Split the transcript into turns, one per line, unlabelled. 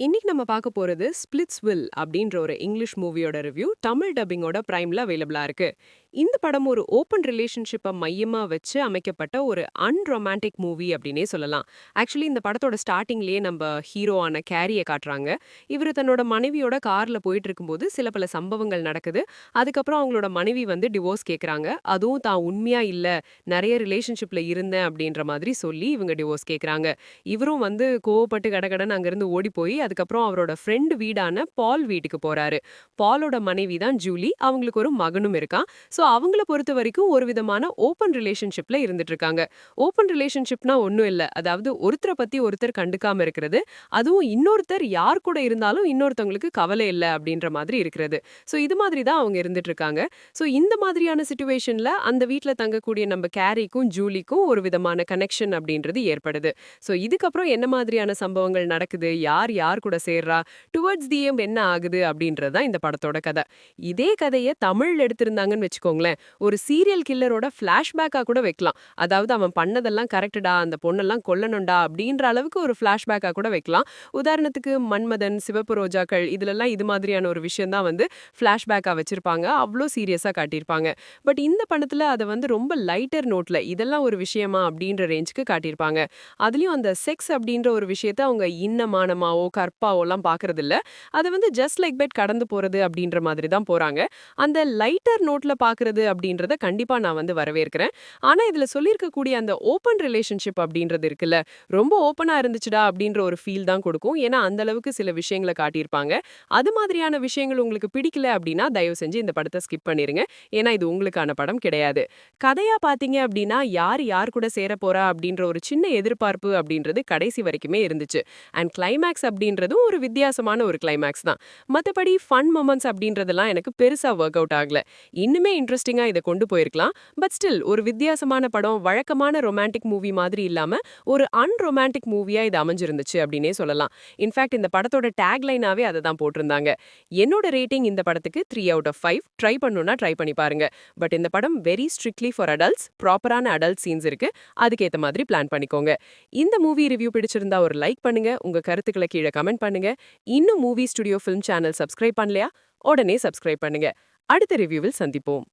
இன்னைக்கு நம்ம பார்க்க போறது ஸ்பிளிட்ஸ்வில் அப்படின்ற ஒரு இங்கிலீஷ் மூவியோட ரிவ்யூ தமிழ் டப்பிங்கோட பிரைம்ல அவைலபிளா இருக்கு. இந்த படம் ஒரு ஓப்பன் ரிலேஷன்ஷிப்பை மையமா வச்சு அமைக்கப்பட்ட ஒரு அன்ரொமான்டிக் மூவி அப்படின்னே சொல்லலாம். ஆக்சுவலி இந்த படத்தோட ஸ்டார்டிங்லயே நம்ம ஹீரோவான கேரியை காட்டுறாங்க. இவர் தன்னோட மனைவியோட கார்ல போயிட்டு இருக்கும்போது சில பல சம்பவங்கள் நடக்குது. அதுக்கப்புறம் அவங்களோட மனைவி வந்து டிவோர்ஸ் கேட்குறாங்க அதுவும் தான் உண்மையா இல்ல நிறைய ரிலேஷன்ஷிப்ல இருந்தேன் அப்படின்ற மாதிரி சொல்லி இவங்க டிவோர்ஸ் கேட்குறாங்க இவரும் வந்து கோவப்பட்டு கடகடன் அங்கேருந்து ஓடி போய் அதுக்கப்புறம் அவரோட ஃப்ரெண்டு வீடான பால் வீட்டுக்கு போறாரு. பாலோட மனைவி தான் ஜூலி. அவங்களுக்கு ஒரு மகனும் இருக்கான். ஸோ அவங்கள பொறுத்த வரைக்கும் ஒரு விதமான ஓப்பன் ரிலேஷன்ஷிப்ல இருந்துட்டு இருக்காங்க. ஓப்பன் ரிலேஷன்ஷிப்னா ஒன்றும் இல்லை. அதாவது ஒருத்தரை பத்தி ஒருத்தர் கண்டுக்காம இருக்கிறது. அதுவும் இன்னொருத்தர் யார் கூட இருந்தாலும் இன்னொருத்தவங்களுக்கு கவலை இல்லை அப்படின்ற மாதிரி இருக்கிறது. ஸோ இது மாதிரி தான் அவங்க இருந்துட்டு இருக்காங்க. ஸோ இந்த மாதிரியான சுச்சுவேஷன்ல அந்த வீட்டில் தங்கக்கூடிய நம்ம கேரிக்கும் ஜூலிக்கும் ஒரு விதமான கனெக்ஷன் அப்படின்றது ஏற்படுது. ஸோ இதுக்கப்புறம் என்ன மாதிரியான சம்பவங்கள் நடக்குது? யார் யார் கூட சேர்றா? டுவர்ட்ஸ் தி எம் என்ன ஆகுது அப்படின்றது தான் இந்த படத்தோட கதை. இதே கதையை தமிழ்ல எடுத்திருந்தாங்கன்னு வச்சுக்கோங்களேன். ஒரு சீரியல் கில்லரோட ஃப்ளாஷ்பேக்காக கூட வைக்கலாம். அதாவது அவன் பண்ணதெல்லாம் கரெக்டடா அந்த பொண்ணெல்லாம் கொல்லணும்டா அப்படின்ற அளவுக்கு ஒரு ஃப்ளாஷ்பேக்காக கூட வைக்கலாம். உதாரணத்துக்கு மன்மதன் சிவப்பு ரோஜாக்கள் இதுலலாம் இது மாதிரியான ஒரு விஷயம் தான் வந்து ஃப்ளாஷ்பேக்காக வச்சிருப்பாங்க. அவ்வளோ சீரியஸாக காட்டியிருப்பாங்க. பட் இந்த படத்தில் அதை வந்து ரொம்ப லைட்டர் நோட்டில் இதெல்லாம் ஒரு விஷயமா அப்படின்ற ரேஞ்சுக்கு காட்டியிருப்பாங்க. அதுலேயும் அந்த செக்ஸ் அப்படின்ற ஒரு விஷயத்த அவங்க இன்னமானமாவோ கற்பாவோலாம் பார்க்கறது இல்லை அது வந்து ஜஸ்ட் லைக் பெட் கடந்து போகிறது அப்படின்ற மாதிரி தான் போகிறாங்க அந்த லைட்டர் நோட்டில் பார்க்குறது அப்படின்றத கண்டிப்பாக நான் வந்து வரவேற்கிறேன். ஆனால் இதில் சொல்லியிருக்கக்கூடிய அந்த ஓப்பன் ரிலேஷன்ஷிப் அப்படின்றது இருக்குல்ல ரொம்ப ஓப்பனாக இருந்துச்சுடா அப்படின்ற ஒரு ஃபீல் தான் கொடுக்கும். ஏன்னா அந்த அளவுக்கு சில விஷயங்களை காட்டியிருப்பாங்க. அது மாதிரியான விஷயங்கள் உங்களுக்கு பிடிக்கல அப்படின்னா தயவு செஞ்சு இந்த படத்தை ஸ்கிப் பண்ணிடுங்க ஏன்னா இது உங்களுக்கான படம் கிடையாது. கதையாக பார்த்தீங்க அப்படின்னா யார் யார் கூட சேர போகிறா அப்படின்ற ஒரு சின்ன எதிர்பார்ப்பு அப்படின்றது கடைசி வரைக்குமே இருந்துச்சு. அண்ட் கிளைமேக்ஸ் அப்படின்னு அப்படின்றதும் ஒரு வித்தியாசமான ஒரு கிளைமேக்ஸ் தான். மற்றபடி ஃபன் மொமெண்ட்ஸ் அப்படின்றதெல்லாம் எனக்கு பெருசா ஒர்க் அவுட் ஆகல. இன்னுமே இன்ட்ரெஸ்டிங்காக இதை கொண்டு போயிருக்கலாம். பட் ஸ்டில் ஒரு வித்தியாசமான படம் வழக்கமான ரொமான்டிக் மூவி மாதிரி இல்லாம ஒரு அன்ரொமான்டிக் மூவியாக இது அமைஞ்சிருந்துச்சு அப்படின்னே சொல்லலாம். இன்ஃபேக்ட் இந்த படத்தோட டேக்லைனாவே அதை தான் போட்டிருந்தாங்க. என்னோட ரேட்டிங் இந்த படத்துக்கு three out of five try பண்ணுன்னா ட்ரை பண்ணி பாருங்க. பட் இந்த படம் வெரி ஸ்ட்ரிக்ட்லி ஃபார் அடல்ட்ஸ் ப்ராப்பரான அடல்ட் சீன்ஸ் இருக்கு. அதுக்கேற்ற மாதிரி பிளான் பண்ணிக்கோங்க. இந்த மூவி ரிவ்யூ பிடிச்சிருந்தா ஒரு லைக் பண்ணுங்க. உங்க கருத்துக்களை கீழே கமெண்ட் பண்ணுங்க. இன்னும் movie studio film channel subscribe பண்ணலையா? உடனே சப்ஸ்கிரைப் பண்ணுங்க. அடுத்த ரிவ்யூவில் சந்திப்போம்.